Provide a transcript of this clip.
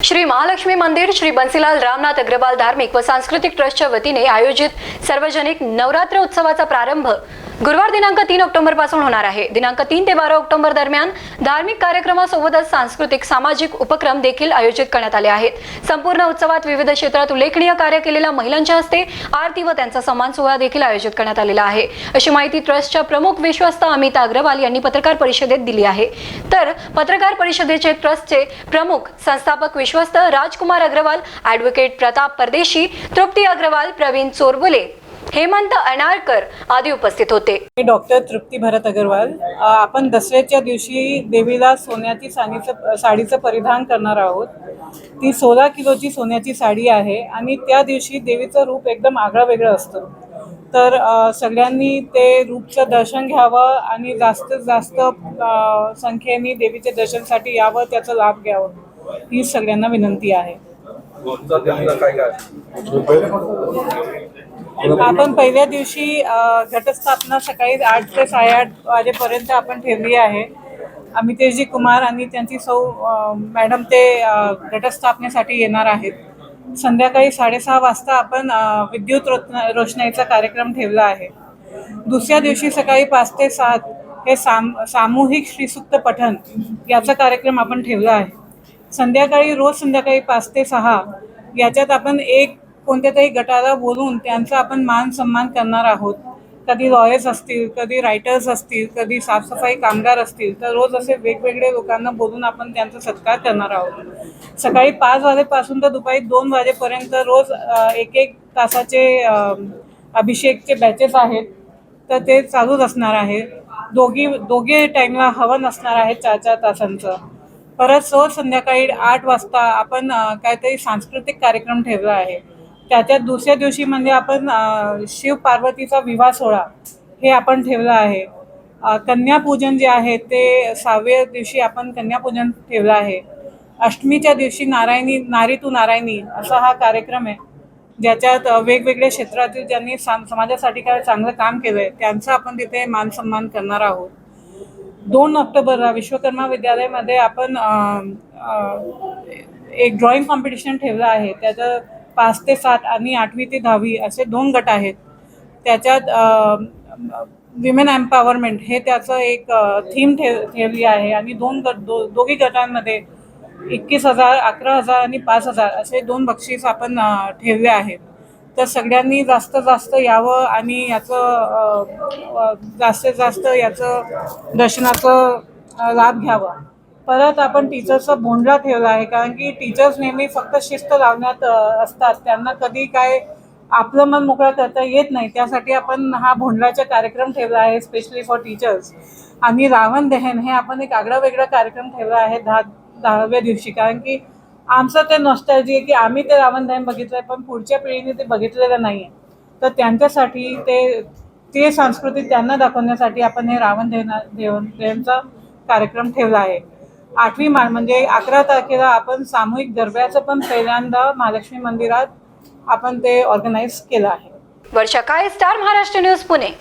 श्री महालक्ष्मी मंदिर श्री बन्सीलाल रामनाथ अग्रवाल धार्मिक व सांस्कृतिक ट्रस्टच्या वतीने आयोजित सार्वजनिक नवरात्र उत्सवाचा प्रारंभ गुरुवार दिनांक तीन ऑक्टोबरपासून होणार आहे. दिनांक तीन ते बारा ऑक्टोबर दरम्यान धार्मिक कार्यक्रमासोबतच सांस्कृतिक सामाजिक उपक्रम देखील आयोजित करण्यात आले आहेत. संपूर्ण उत्सवात विविध क्षेत्रात उल्लेखनीय कार्य केलेल्या महिलांच्या हस्ते आरती व त्यांचा सन्मान सोहळा देखील आयोजित करण्यात आलेला आहे. अशी माहिती ट्रस्टच्या प्रमुख विश्वस्त अमिता अग्रवाल यांनी पत्रकार परिषदेत दिली आहे. तर पत्रकार परिषदेचे ट्रस्टचे प्रमुख संस्थापक विश्वस्त राजकुमार अग्रवाल ॲडव्होकेट प्रताप परदेशी तृप्ती अग्रवाल प्रवीण चोरबुले हेमंत अनारकर आदी उपस्थित होते. मी डॉक्टर तृप्ती भरत अगरवाल. आपण दसऱ्याच्या दिवशी देवीला सोन्याची साडीचं साडीचं परिधान करणार आहोत. ती सोळा किलोची सोन्याची साडी आहे आणि त्या दिवशी देवीचं रूप एकदम आगळं वेगळं असतं. तर सगळ्यांनी ते रूपचं दर्शन घ्यावं आणि जास्तीत जास्त संख्येने देवीच्या दर्शनसाठी यावं त्याचा लाभ घ्यावं ही सगळ्यांना विनंती आहे. रोजचा त्यांचा काय काय आपण पहिल्या दिवशी घटस्थापना सकाळी आठ ते साडेआठ वाजेपर्यंत आपण ठेवली आहे. अमितेशजी कुमार आणि त्यांची सौ मॅडम ते घटस्थापनेसाठी येणार आहेत. संध्याकाळी साडेसहा वाजता आपण विद्युत रोतना- रोषणाईचा कार्यक्रम ठेवला आहे. दुसऱ्या दिवशी सकाळी पाच ते सात हे साम सामूहिक श्रीसुक्त पठण याचा कार्यक्रम आपण ठेवला आहे. संध्याकाळी रोज संध्याकाळी पाच ते सहा याच्यात आपण एक कोणत्या तरी गटाला बोलून त्यांचा आपण मान सन्मान करणार आहोत. कधी लॉयर्स असतील कधी रायटर्स असतील कधी साफसफाई कामगार असतील तर रोज असे वेगवेगळे लोकांना बोलून आपण त्यांचा सत्कार करणार आहोत. सकाळी पाच वाजेपासून तर दुपारी दोन वाजेपर्यंत रोज एक एक तासाचे अभिषेकचे बॅचेस आहेत. तर ते चालूच असणार आहे. दोघी दोघे टाईमला हवन असणार आहे चार चार तासांचं. परत रोज संध्याकाळी आठ वाजता आपण काहीतरी सांस्कृतिक कार्यक्रम ठेवला आहे. त्याच्यात दुसऱ्या दिवशी म्हणजे आपण शिव पार्वतीचा विवाह सोहळा हे आपण ठेवलं आहे. कन्यापूजन जे आहे ते सहाव्या दिवशी आपण कन्यापूजन ठेवलं आहे. अष्टमीच्या दिवशी नारायणी नारी तू नारायणी असा हा कार्यक्रम आहे. ज्याच्यात वेगवेगळ्या क्षेत्रातील ज्यांनी समाजासाठी काय चांगलं काम केलं आहे त्यांचा आपण तिथे मान सन्मान करणार आहोत. दोन ऑक्टोबरला विश्वकर्मा विद्यालयामध्ये आपण एक ड्रॉइंग कॉम्पिटिशन ठेवलं आहे. त्याचं पाच ते सात आणि आठवी ते दहावी असे दोन गट आहेत. त्याच्यात विमेन एम्पॉवरमेंट हे त्याचं एक थीम ठेव ठेवली आहे. आणि दोन गट दो दोघी गटांमध्ये एकवीस हजार अकरा हजार आणि पाच हजार असे दोन बक्षीस आपण ठेवले आहेत. तर सगळ्यांनी जास्त जास्त यावं आणि याचं जास्तीत जास्त याचं दर्शनाचं लाभ घ्यावा. परत आपण टीचर्सचा बोंडला ठेवला आहे कारण की टीचर्स नेहमी फक्त शिस्त लावण्यात असतात. त्यांना कधी काय आपलं मन मोकळं करता येत नाही त्यासाठी आपण हा भोंडलाचा कार्यक्रम ठेवला आहे स्पेशली फॉर टीचर्स आणि रावण दहन हे आपण एक आगळा वेगळा कार्यक्रम ठेवला आहे दहा दहाव्या दिवशी कारण की आमचं ते नॉस्टॅल्जी आहे की आम्ही ते रावण दहन बघितलंय पण पुढच्या पिढीने ते बघितलेलं नाही आहे तर त्यांच्यासाठी ते ते संस्कृती त्यांना दाखवण्यासाठी आपण हे रावण देना देवन दहनचा कार्यक्रम ठेवला आहे. आठवी मा म्हणजे अकरा तारखेला आपण सामूहिक गरब्याचं पण पहिल्यांदा महालक्ष्मी मंदिरात आपण ते ऑर्गनाईज केलं आहे. वर्षा काय स्टार महाराष्ट्र न्यूज पुणे.